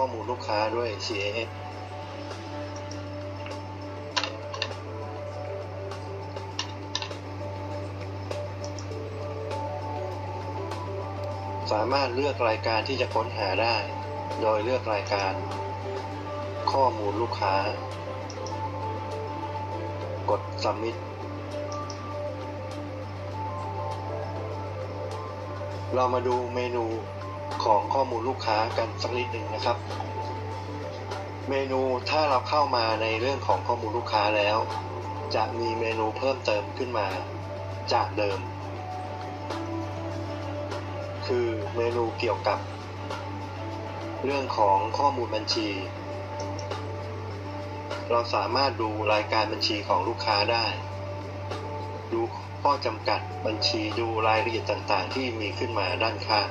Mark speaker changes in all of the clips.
Speaker 1: ข้อมูลลูกค้าด้วย CAS สามารถเลือกรายการที่จะค้นหาได้ โดยเลือกรายการ ข้อมูลลูกค้า กด submit เรามาดูเมนู ของข้อมูลลูกค้ากันสักนิดหนึ่งนะครับ เมนูถ้าเราเข้ามาในเรื่องของข้อมูลลูกค้าแล้ว จะมีเมนูเพิ่มเติมขึ้นมาจากเดิม คือเมนูเกี่ยวกับ เรื่องของข้อมูลบัญชี เราสามารถดูรายการบัญชีของลูกค้าได้ ดูข้อจำกัดบัญชีดูรายละเอียดต่างๆ ที่มีขึ้นมาด้านข้าง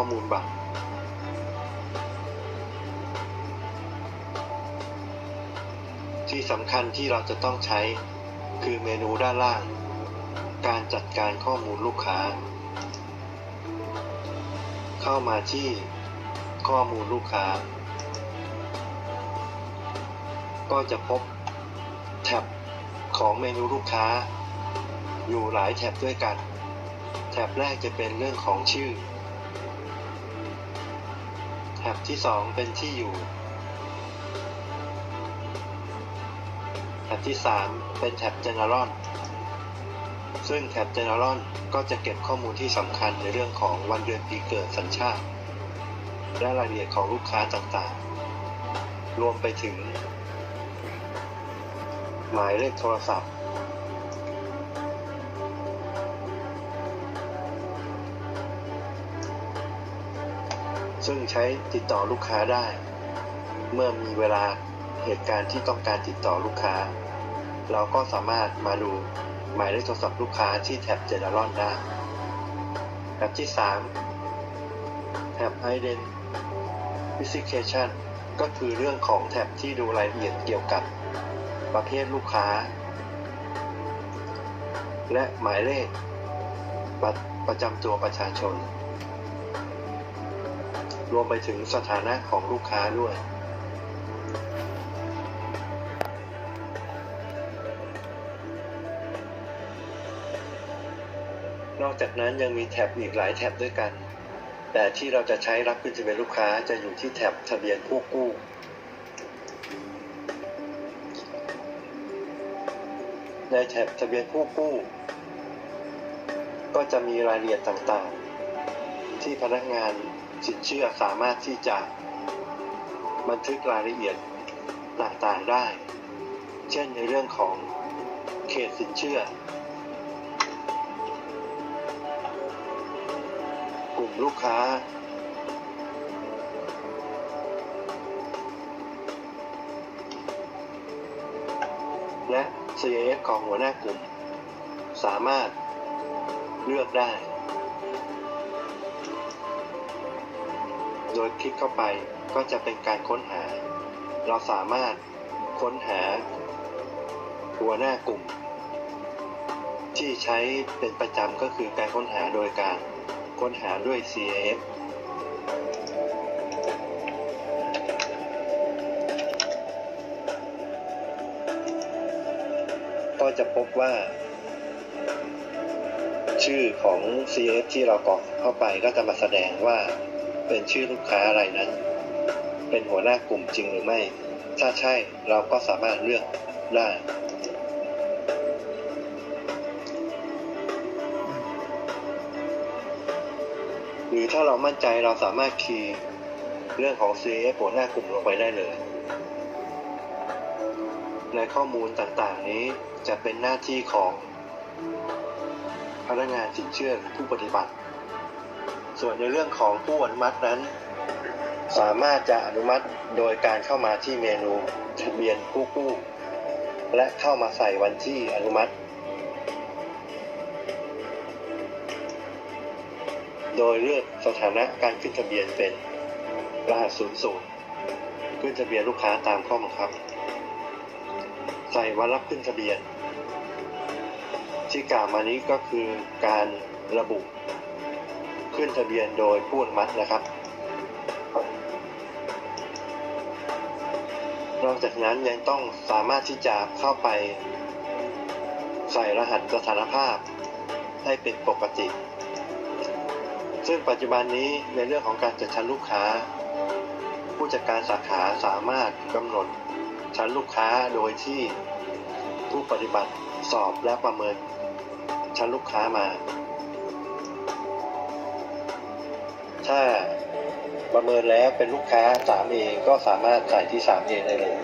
Speaker 1: อมูลบัตรที่สำคัญที่เราจะต้องใช้คือเมนูด้านล่าง การจัดการข้อมูลลูกค้า เข้ามาที่ข้อมูลลูกค้า ก็จะพบแท็บของเมนูลูกค้า อยู่หลายแท็บด้วยกัน แท็บแรกจะเป็นเรื่องของชื่อ แท็บที่2เป็นที่อยู่แท็บที่3เป็นแท็บ General ซึ่งแท็บ General ก็จะเก็บข้อมูลที่สำคัญในเรื่องของวันเดือนปีเกิดสัญชาติ และรายละเอียดของลูกค้าต่างๆ รวมไปถึง หมายเลขโทรศัพท์ ซึ่งใช้ติดต่อลูกค้าได้ เมื่อมีเวลาเหตุการณ์ที่ต้องการติดต่อลูกค้า เราก็สามารถมาดูหมายเลขโทรศัพท์ลูกค้าที่แท็บ General ได้แท็บที่ 3 แท็บ Identification ก็คือเรื่องของแท็บที่ดูรายละเอียดเกี่ยวกับประเภทลูกค้า และหมายเลขบัตรประจำตัวประชาชน รวมไปถึงสถานะของลูกค้าด้วย นอกจากนั้นยังมีแท็บอีกหลายแท็บด้วยกัน แต่ที่เราจะใช้รับขึ้นทะเบียนลูกค้าจะอยู่ที่แท็บทะเบียนผู้กู้ในแท็บทะเบียนผู้กู้ ก็จะมีรายละเอียดต่างๆ ที่พนักงาน สินเชื่อสามารถที่จะบันทึกรายละเอียดต่างๆได้ เช่นในเรื่องของเขตสินเชื่อ กลุ่มลูกค้า และ CAF ของหัวหน้ากลุ่ม สามารถเลือกได้ โดยคลิกเข้าไปก็จะเป็นการค้นหา เราสามารถค้นหา หัวหน้ากลุ่ม ที่ใช้เป็นประจำก็คือการค้นหาโดยการค้นหาด้วย CAF ก็จะพบว่า ชื่อของ CF ที่เรากรอกเข้าไปก็จะมาแสดงว่า เป็นชื่อลูกค้าอะไรนั้น เป็นหัวหน้ากลุ่มจริงหรือไม่ ถ้าใช่เราก็สามารถเลือกได้หรือถ้าเรามั่นใจเราสามารถคีย์เรื่องของ CF หัวหน้ากลุ่มลงไปได้เลย ในข้อมูลต่างๆนี้จะเป็นหน้าที่ของพนักงานสินเชื่อหรือผู้ปฏิบัติ ส่วนในเรื่องของผู้อนุมัตินั้น สามารถจะอนุมัติโดยการเข้ามาที่เมนูทะเบียนผู้กู้และเข้ามาใส่วันที่อนุมัติ โดยเลือกสถานะการขึ้นทะเบียนเป็นรหัส00ขึ้นทะเบียนลูกค้าตามข้อบังคับ ใส่วันรับขึ้นทะเบียน ที่กล่าวมานี้ก็คือการระบุ ขึ้นทะเบียนโดยผู้อนุมัตินะครับ นอกจากนั้นยังต้องสามารถที่จะเข้าไป ใส่รหัสสถานภาพให้เป็นปกติ ซึ่งปัจจุบันนี้ในเรื่องของการจัดชั้นลูกค้า ผู้จัดการสาขาสามารถกำหนดชั้นลูกค้าโดยที่ผู้ปฏิบัติสอบและประเมินชั้นลูกค้ามา ถ้าประเมินแล้วเป็นลูกค้า 3A ก็สามารถใส่ที่ 3A ได้เลย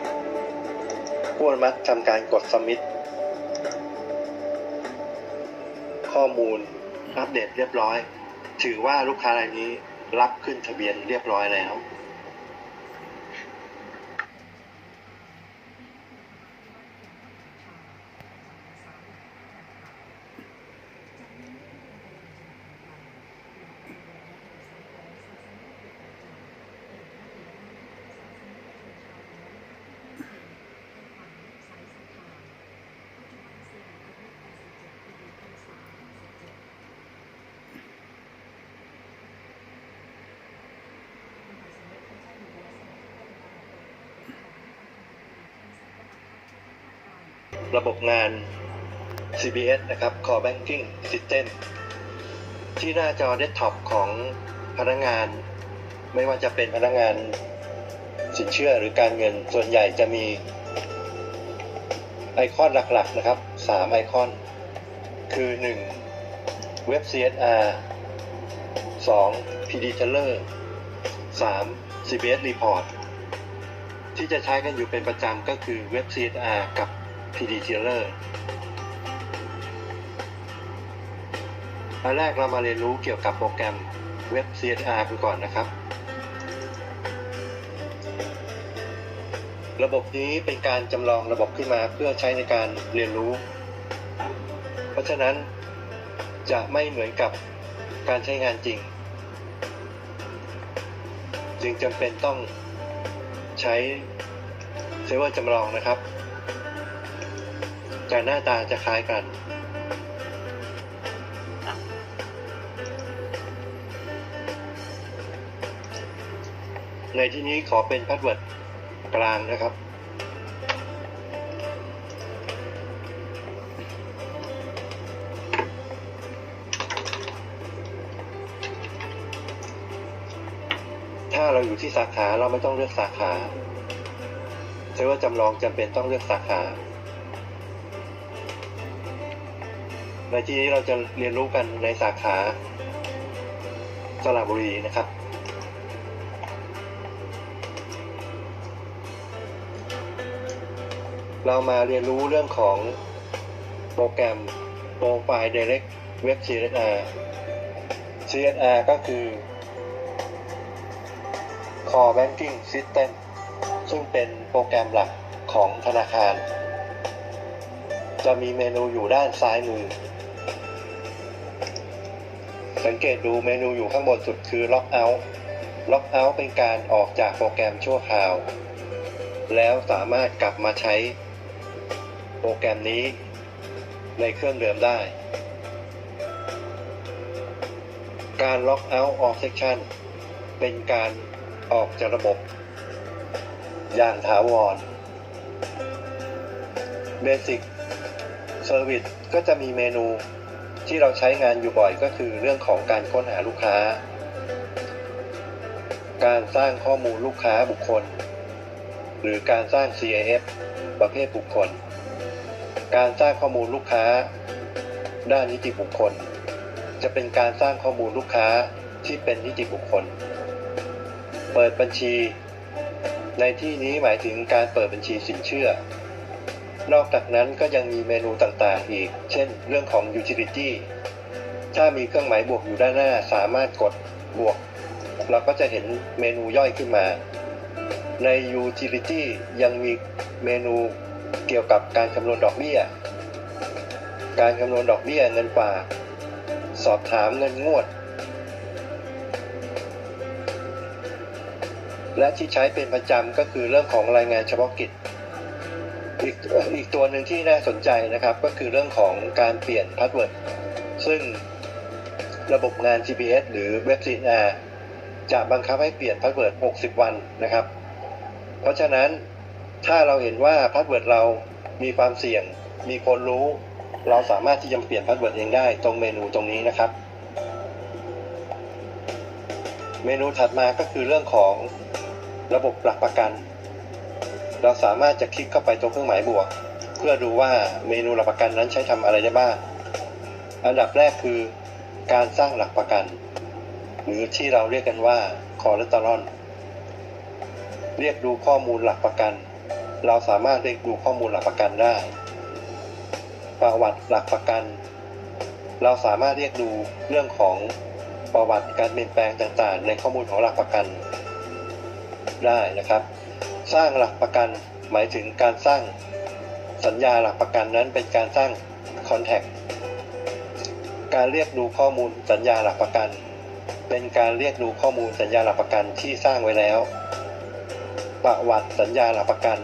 Speaker 1: ผู้อนุมัติทำการกดสมิธข้อมูลอัปเดตเรียบร้อย ถือว่าลูกค้ารายนี้รับขึ้นทะเบียนเรียบร้อยแล้ว ระบบงาน CBS นะครับ Core Banking System ที่หน้าจอเดสก์ท็อปของพนักงาน ไม่ว่าจะเป็นพนักงานสินเชื่อหรือการเงินส่วนใหญ่จะมีไอคอนหลักๆนะครับ 3 ไอคอน คือ 1. เว็บ CSR 2. PD Teller 3. CBS Report ที่จะใช้กันอยู่เป็นประจำก็คือเว็บ CSR กับ PD Teller อันแรกเรามาเรียนรู้เกี่ยวกับโปรแกรมเว็บ CSR กันก่อนนะครับ ระบบนี้เป็นการจำลองระบบขึ้นมาเพื่อใช้ในการเรียนรู้ เพราะฉะนั้นจะไม่เหมือนกับการใช้งานจริง จึงจำเป็นต้องใช้เซิร์ฟเวอร์จำลองนะครับ แต่หน้าตาจะคล้ายกัน ในที่นี้ขอเป็นพาสเวิร์ดกลางนะครับ ถ้าเราอยู่ที่สาขาเราไม่ต้องเลือกสาขาเซิร์ฟเวอร์จำลองจำเป็นต้องเลือกสาขา ในที่นี้เราจะเรียนรู้กันในสาขาสระบุรีนะครับ เรามาเรียนรู้เรื่องของโปรแกรม Profile Direct Web CSR CSR ก็คือ Core Banking System ซึ่งเป็นโปรแกรมหลักของธนาคาร จะมีเมนูอยู่ด้านซ้ายมือ สังเกตดูเมนูอยู่ข้างบนสุดคือ Lock Out Lock Out เป็นการออกจากโปรแกรมชั่วคราว แล้วสามารถกลับมาใช้โปรแกรมนี้ในเครื่องเดิมได้ การ Lock Out All Section เป็นการออกจากระบบ อย่างถาวร Basic Service ก็จะมีเมนู ที่เราใช้งานอยู่บ่อยก็คือเรื่องของการค้นหาลูกค้า การสร้างข้อมูลลูกค้าบุคคล หรือการสร้าง CIF ประเภทบุคคล การสร้างข้อมูลลูกค้า ด้านนิติบุคคล จะเป็นการสร้างข้อมูลลูกค้าที่เป็นนิติบุคคล เปิดบัญชี ในที่นี้หมายถึงการเปิดบัญชีสินเชื่อ นอกจากนั้นก็ยังมีเมนูต่างๆอีก เช่น เรื่องของ utility ถ้ามีเครื่องหมายบวกอยู่ด้านหน้าสามารถกดบวก เราก็จะเห็นเมนูย่อยขึ้นมา ใน utility ยังมีเมนูเกี่ยวกับการคำนวณดอกเบี้ย การคำนวณดอกเบี้ยเงินฝากสอบถามเงินงวด และที่ใช้เป็นประจำก็คือเรื่องของรายงานเฉพาะกิจ อีกอีกตัวหนึ่งที่น่าสนใจนะครับ ก็คือเรื่องของการเปลี่ยนพาสเวิร์ดซึ่งระบบงาน GPS หรือเว็บ CNR จะบังคับให้เปลี่ยนพาสเวิร์ด 60 วันนะครับ เพราะฉะนั้นถ้าเราเห็นว่าพาสเวิร์ดเรามีความเสี่ยง มีคนรู้ เราสามารถที่จะเปลี่ยนพาสเวิร์ดเองได้ตรงเมนูตรงนี้นะครับ เมนูถัดมาก็คือเรื่องของระบบหลักประกัน เราสามารถจะคลิกเข้าไปตรงเครื่องหมายบวก เพื่อดูว่าเมนูหลักประกันนั้นใช้ทำอะไรได้บ้าง อันดับแรกคือการสร้างหลักประกัน หรือที่เราเรียกกันว่าคอเลสเตอรอลเรียกดูข้อมูลหลักประกัน เราสามารถเรียกดูข้อมูลหลักประกันได้ ประวัติหลักประกัน เราสามารถเรียกดูเรื่องของประวัติการเปลี่ยนแปลงต่างๆ ในข้อมูลของหลักประกันได้นะครับ สร้างหลักประกัน หมายถึงการสร้างสัญญาหลักประกันนั้นเป็นการสร้าง Contact การเรียกดูข้อมูลสัญญาหลักประกัน เป็นการเรียกดูข้อมูลสัญญาหลักประกันที่สร้างไว้แล้ว ประวัติสัญญาหลักประกัน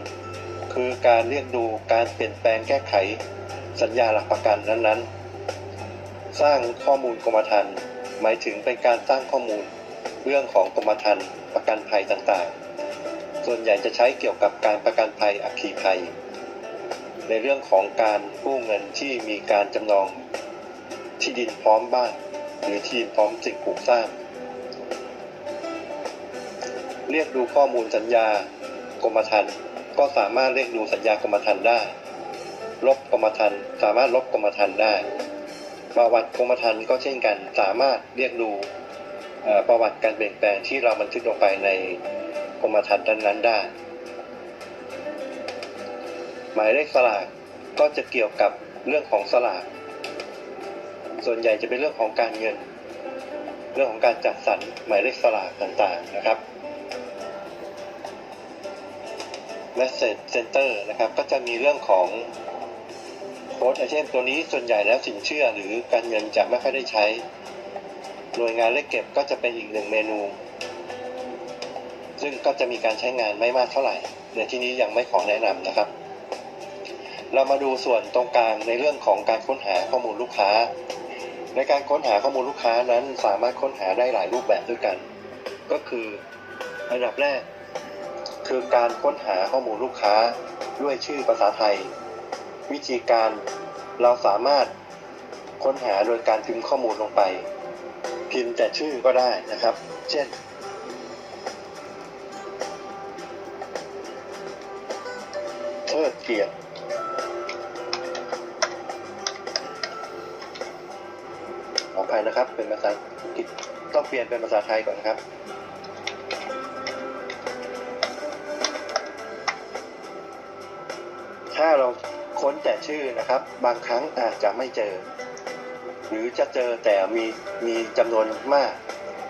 Speaker 1: คือการเรียกดูการเปลี่ยนแปลงแก้ไข สัญญาหลักประกันนั้นๆ สร้างข้อมูลกรมธรรม์หมายถึงเป็นการสร้างข้อมูลเรื่องของกรมธรรม์ประกันภัยต่างๆ ส่วนใหญ่จะใช้เกี่ยวกับการประกันภัยอัคคีภัย ในเรื่องของการกู้เงินที่มีการจำนองที่ดินพร้อมบ้าน หรือที่พร้อมสิ่งปลูกสร้าง เรียกดูข้อมูลสัญญากรมธรรม์ก็สามารถเรียกดูสัญญากรมธรรม์ได้ ลบกรมธรรม์สามารถลบกรมธรรม์ได้ประวัติกรมธรรม์ก็เช่นกันสามารถเรียกดูประวัติการเปลี่ยนแปลงที่เราบันทึกลงไปใน กรมธรรม์นั้นได้ หมายเลขสลากก็จะเกี่ยวกับเรื่องของสลาก ส่วนใหญ่จะเป็นเรื่องของการเงิน เรื่องของการจัดสรรหมายเลขสลากต่างๆนะครับ Message Center นะครับ ก็จะมีเรื่องของโค้ดไอเทมตัวนี้ส่วนใหญ่แล้วสินเชื่อหรือการเงินจะไม่ค่อยได้ใช้ หน่วยงานเลขเก็บก็จะเป็นอีกหนึ่งเมนู ซึ่งก็จะมีการใช้งานไม่มากเท่าไหร่ ในที่นี้ยังไม่ขอแนะนำนะครับ เรามาดูส่วนตรงกลางในเรื่องของการค้นหาข้อมูลลูกค้า ในการค้นหาข้อมูลลูกค้านั้นสามารถค้นหาได้หลายรูปแบบด้วยกัน ก็คืออันดับแรก คือการค้นหาข้อมูลลูกค้าด้วยชื่อภาษาไทย วิธีการเราสามารถค้นหาโดยการพิมพ์ข้อมูลลงไป พิมพ์แต่ชื่อก็ได้นะครับ เช่น เทิดเกียรติขออภัยนะครับ เป็นภาษาอังกฤษต้องเปลี่ยนเป็นภาษาไทยก่อนนะครับ ถ้าเราค้นแต่ชื่อนะครับ บางครั้งอาจจะไม่เจอ หรือจะเจอแต่มีมีจำนวนมาก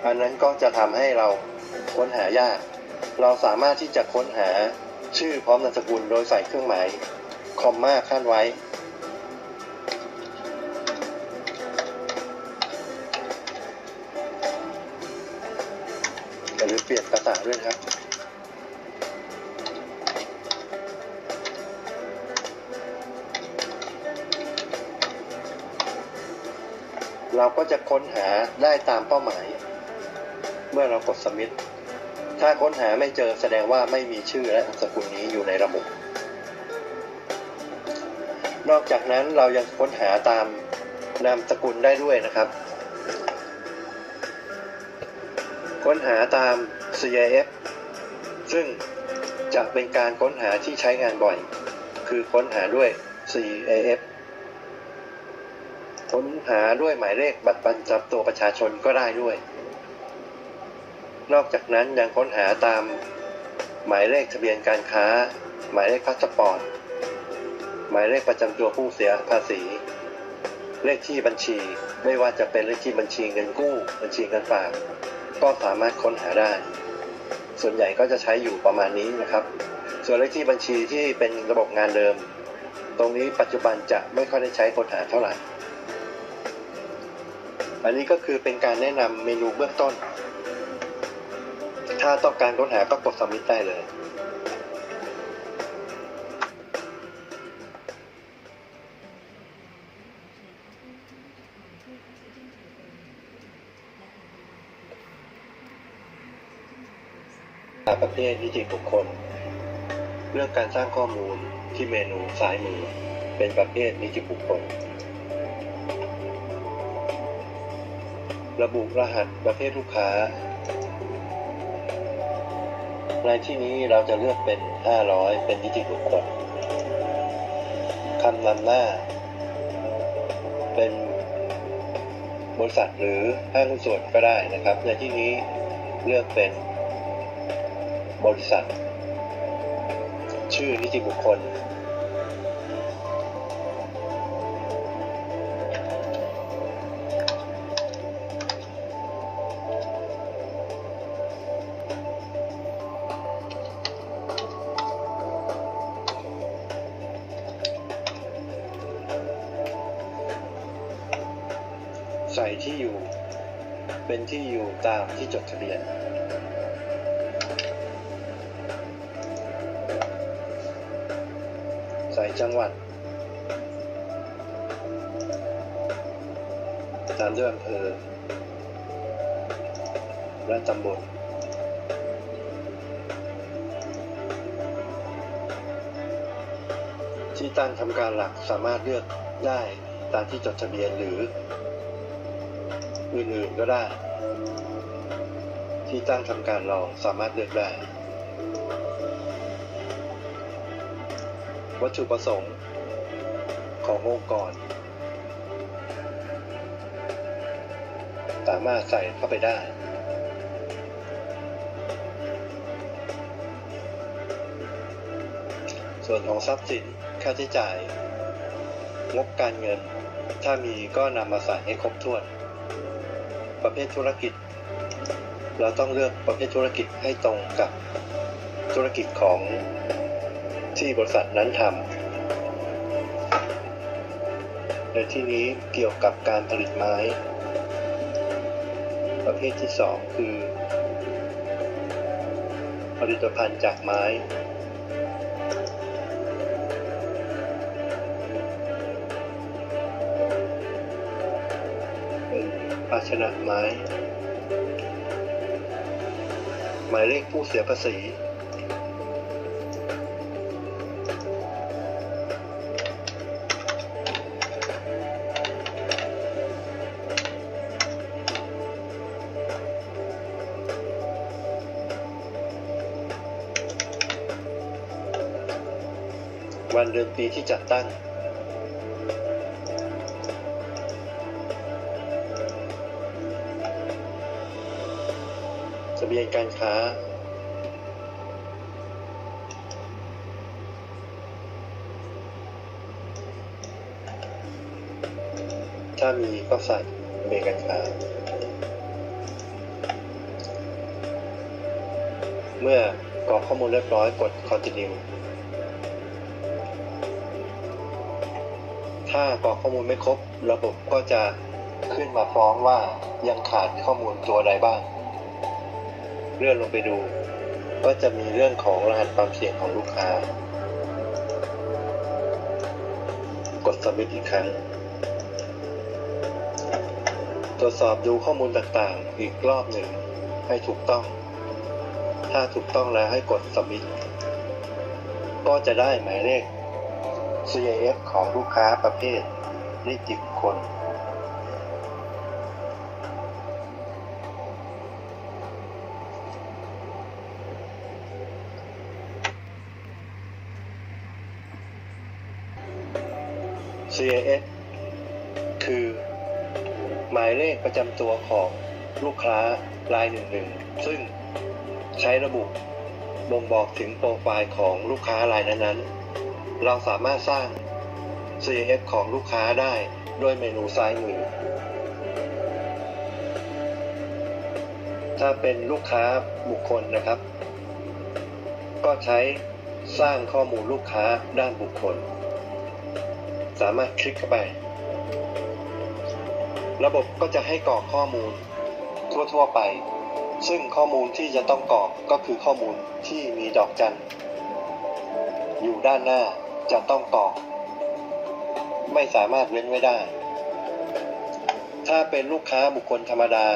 Speaker 1: อันนั้นก็จะทำให้เราค้นหายาก เราสามารถที่จะค้นหา ชื่อพร้อมนามสกุลโดยใส่เครื่องหมายคอมมาขั้นไว้อย่าลืมเปลี่ยนภาษาด้วยครับเราก็จะค้นหาได้ตามเป้าหมาย เมื่อเรากด submit ถ้าค้นหาไม่เจอแสดงว่าไม่มีชื่อและนามสกุลนี้อยู่ในระบบ นอกจากนั้นเรายังค้นหาตามนามสกุลได้ด้วยนะครับ ค้นหาตาม CIF ซึ่งจะเป็นการค้นหาที่ใช้งานบ่อย คือค้นหาด้วย CIF ค้นหาด้วยหมายเลขบัตรประจำตัวประชาชนก็ได้ด้วย นอกจากนั้นยังค้นหาตาม หมายเลขทะเบียนการค้า หมายเลขพาสปอร์ต หมายเลขประจำตัวผู้เสียภาษี เลขที่บัญชี ไม่ว่าจะเป็นเลขที่บัญชีเงินกู้ บัญชีเงินฝาก ก็สามารถค้นหาได้ ส่วนใหญ่ก็จะใช้อยู่ประมาณนี้นะครับ ส่วนเลขที่บัญชีที่เป็นระบบงานเดิม ตรงนี้ปัจจุบันจะไม่ค่อยได้ใช้ค้นหาเท่าไหร่ อันนี้ก็คือเป็นการแนะนำเมนูเบื้องต้น ถ้าต้องการค้นหาก็กดสมิธได้เลยประเภทนิติบุคคล เลือกการสร้างข้อมูลที่เมนูซ้ายมือ เป็นประเภทนิติบุคคล ระบุรหัสประเภทลูกค้า ในที่นี้เราจะเลือกเป็น 500 เป็นนิติบุคคลคำนำหน้า เป็นบริษัทหรือห้างหุ้นส่วนก็ได้นะครับ ในที่นี้เลือกเป็นบริษัท ชื่อนิติบุคคล ใส่ที่อยู่ เป็นที่อยู่ตามที่จดทะเบียน ใส่จังหวัด ตามด้วยอำเภอ และตำบลที่ตั้งทำการหลักสามารถเลือกได้ตามที่จดทะเบียนหรือ อื่นๆก็ได้ ที่ตั้งทำการรองสามารถเลือกได้ วัตถุประสงค์ขององค์กร สามารถใส่เข้าไปได้ส่วนของทรัพย์สินค่าใช้จ่าย งบการเงิน ถ้ามีก็นำมาใส่ให้ครบถ้วน ประเภทธุรกิจ เราต้องเลือกประเภทธุรกิจให้ตรงกับธุรกิจของที่บริษัทนั้นทำในที่นี้เกี่ยวกับการผลิตไม้ ประเภทที่ 2 คือ ผลิตภัณฑ์จากไม้ ภาชนะไม้ หมายเลขผู้เสียภาษี วันเดือนปีที่จัดตั้ง การค้า ถ้ามีก็ใส่เบียนการค้า เมื่อกรอกข้อมูลเรียบร้อยกด continue ถ้ากรอกข้อมูลไม่ครบ ระบบก็จะขึ้นมาฟ้องว่ายังขาดข้อมูลตัวใดบ้าง เลื่อนลงไปดู ก็จะมีเรื่องของรหัสความเสี่ยงของลูกค้า กด submit อีกครั้ง ตรวจสอบดูข้อมูลต่างๆ อีกรอบหนึ่ง ให้ถูกต้อง ถ้าถูกต้องแล้วให้กด submit ก็จะได้หมายเลข CAF ของลูกค้าประเภทนิติบุคคล ประจำตัวของลูกค้ารายหนึ่งหนึ่งซึ่งใช้ระบุบ่งบอกถึงโปรไฟล์ของลูกค้ารายนั้นๆ เราสามารถสร้าง C F ของลูกค้าได้ด้วยเมนูซ้ายมือ ถ้าเป็นลูกค้าบุคคลนะครับ ก็ใช้สร้างข้อมูลลูกค้าด้านบุคคล สามารถคลิกเข้าไป ระบบก็จะให้กรอกข้อมูล ทั่วๆไป ซึ่งข้อมูลที่จะต้องกรอกก็คือข้อมูลที่มีดอกจัน อยู่ด้านหน้าจะต้องกรอก ไม่สามารถเว้นไว้ได้ ถ้าเป็นลูกค้าบุคคลธรรมดา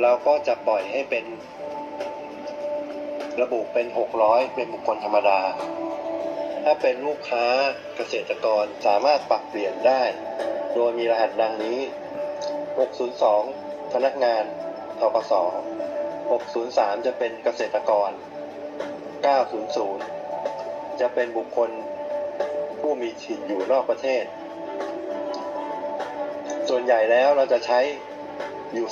Speaker 1: เราก็จะปล่อยให้เป็น ระบุเป็น 600 เป็นบุคคลธรรมดา ถ้าเป็นลูกค้าเกษตรกรสามารถปรับเปลี่ยนได้ โดยมีรหัสดังนี้ 602 พนักงานทกส603 จะเป็นเกษตรกร 900 จะเป็นบุคคลผู้มีถิ่นอยู่นอกประเทศ ส่วนใหญ่แล้วเราจะใช้อยู่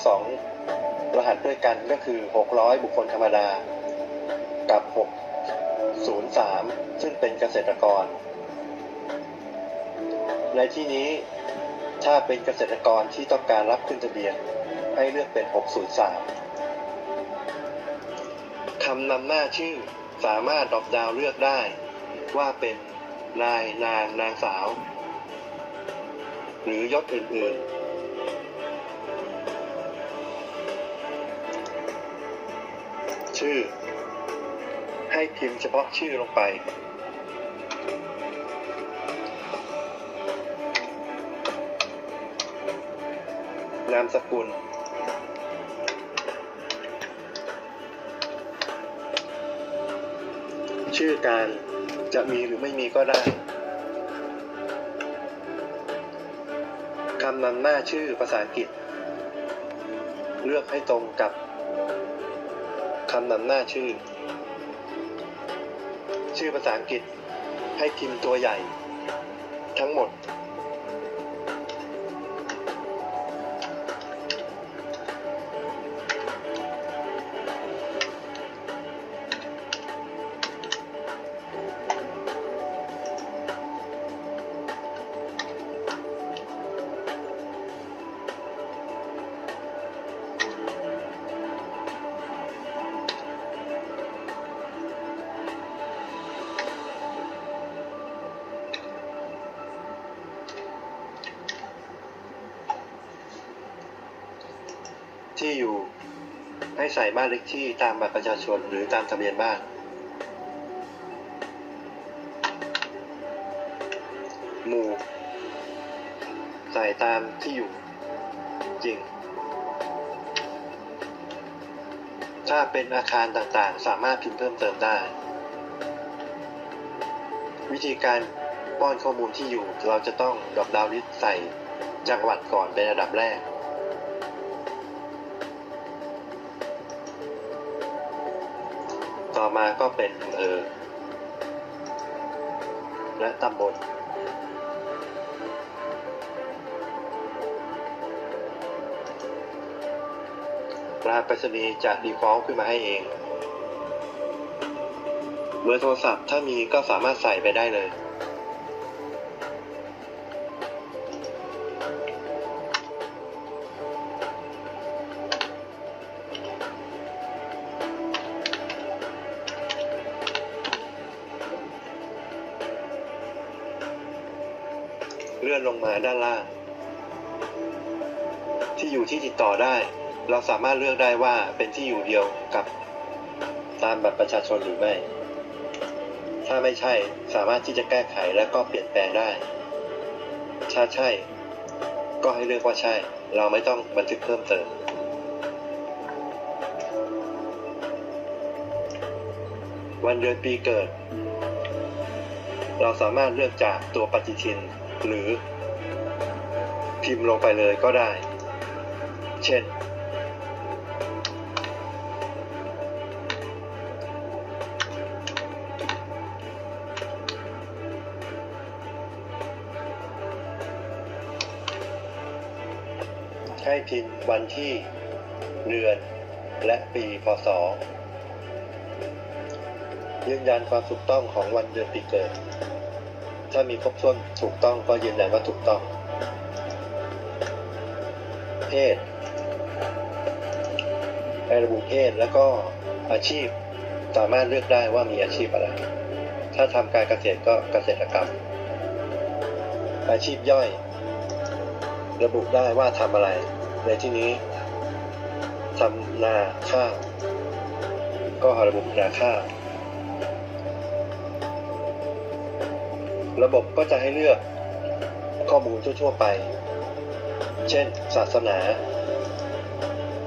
Speaker 1: 2 รหัสด้วยกันก็คือ 600 บุคคลธรรมดา กับ 603 ซึ่งเป็นเกษตรกร ในที่นี้ ถ้าเป็นเกษตรกรที่ต้องการรับขึ้นทะเบียน ให้เลือกเป็น 603 คำนำหน้าชื่อสามารถดรอปดาวเลือกได้ ว่าเป็นนายนางนางสาว หรือยศอื่น ๆชื่อ ให้พิมพ์เฉพาะชื่อลงไป นามสกุล ชื่อการจะมีหรือไม่มีก็ได้คำนำหน้าชื่อภาษาอังกฤษ เลือกให้ตรงกับคำนำหน้าชื่อ ชื่อภาษาอังกฤษให้พิมพ์ตัวใหญ่ ทั้งหมด อยู่ ให้ใส่บ้านเลขที่ตามบัตรประชาชนหรือตามทะเบียนบ้าน หมู่ ใส่ตามที่อยู่ จริง ถ้าเป็นอาคารต่างๆ สามารถพิมพ์เพิ่มเติมได้ วิธีการป้อนข้อมูลที่อยู่ เราจะต้องดรอปดาวน์ลิสต์ใส่จังหวัดก่อนเป็นอันดับแรก อมาก็เป็นอำเภอและตำบลรหัสไปรษณีย์จะดีฟอลต์ขึ้นมาให้เอง เบอร์โทรศัพท์ถ้ามีก็สามารถใส่ไปได้เลยาด้านล่าง ที่อยู่ที่ติดต่อได้ เราสามารถเลือกได้ว่าเป็นที่อยู่เดียวกับตามบัตรประชาชนหรือไม่ ถ้าไม่ใช่สามารถที่จะแก้ไขและก็เปลี่ยนแปลงได้ ถ้าใช่ ก็ให้เลือกว่าใช่ เราไม่ต้องบันทึกเพิ่มเติม วันเดือนปีเกิด เราสามารถเลือกจากตัวปฏิทินหรือ พิมพ์ลงไปเลยก็ได้ เช่น ให้พิมพ์วันที่ เดือน และปีพศยืนยันความถูกต้องของวันเดือนปีเกิด ถ้ามีครบถ้วนถูกต้องก็ยืนยันว่าถูกต้อง เพศให้ระบุเพศแล้วก็อาชีพสามารถเลือกได้ว่ามีอาชีพอะไร ถ้าทำการเกษตรก็เกษตรกรรม อาชีพย่อย ระบุได้ว่าทำอะไร ในที่นี้ทำนาข้าวก็ระบุนาข้าวระบบก็จะให้เลือกข้อมูลทั่วๆไป เช่น ศาสนา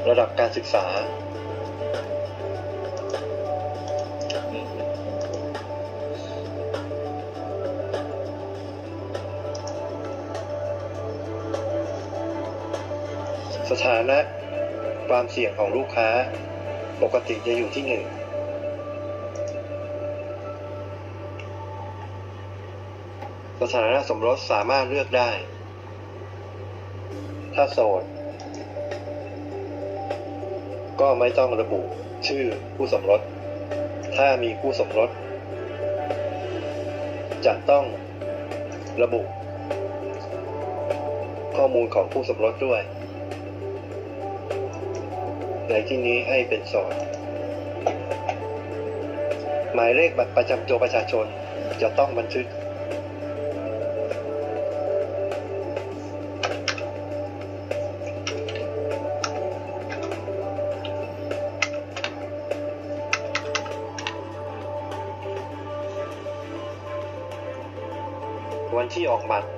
Speaker 1: ระดับการศึกษา สถานะ ความเสี่ยงของลูกค้า ปกติจะอยู่ที่หนึ่งสถานะสมรสสามารถเลือกได้ ถ้าโสด ก็ไม่ต้องระบุชื่อผู้สมรส ถ้ามีคู่สมรส จะต้องระบุ ข้อมูลของผู้สมรสด้วย ในที่นี้ให้เป็นโสด หมายเลขบัตรประจำตัวประชาชนจะต้องบันทึก ที่ออกบัตร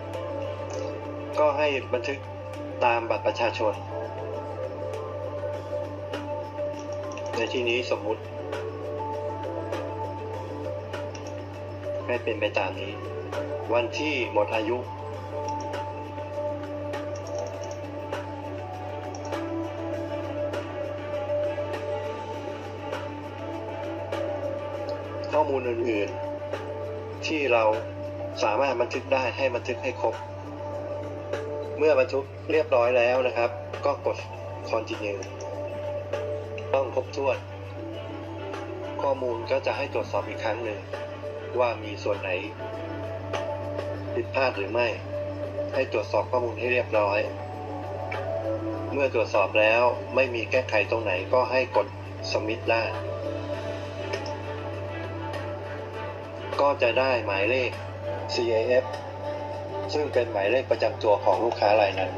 Speaker 1: ก็ให้บันทึกตามบัตรประชาชน ในที่นี้สมมุติ ให้เป็นไปตามนี้ วันที่หมดอายุข้อมูลอื่น ๆ ที่เรา สามารถบันทึกได้ให้บันทึกให้ครบ เมื่อบันทึกเรียบร้อยแล้วนะครับ ก็กด continue ต้องครบถ้วน ข้อมูลก็จะให้ตรวจสอบอีกครั้งหนึ่ง ว่ามีส่วนไหนผิดพลาดหรือไม่ ให้ตรวจสอบข้อมูลให้เรียบร้อย เมื่อตรวจสอบแล้วไม่มีแก้ไขตรงไหนก็ให้กด submit ได้ก็จะได้หมายเลข CAF ซึ่งเป็นหมายเลขประจำตัวของลูกค้ารายนั้น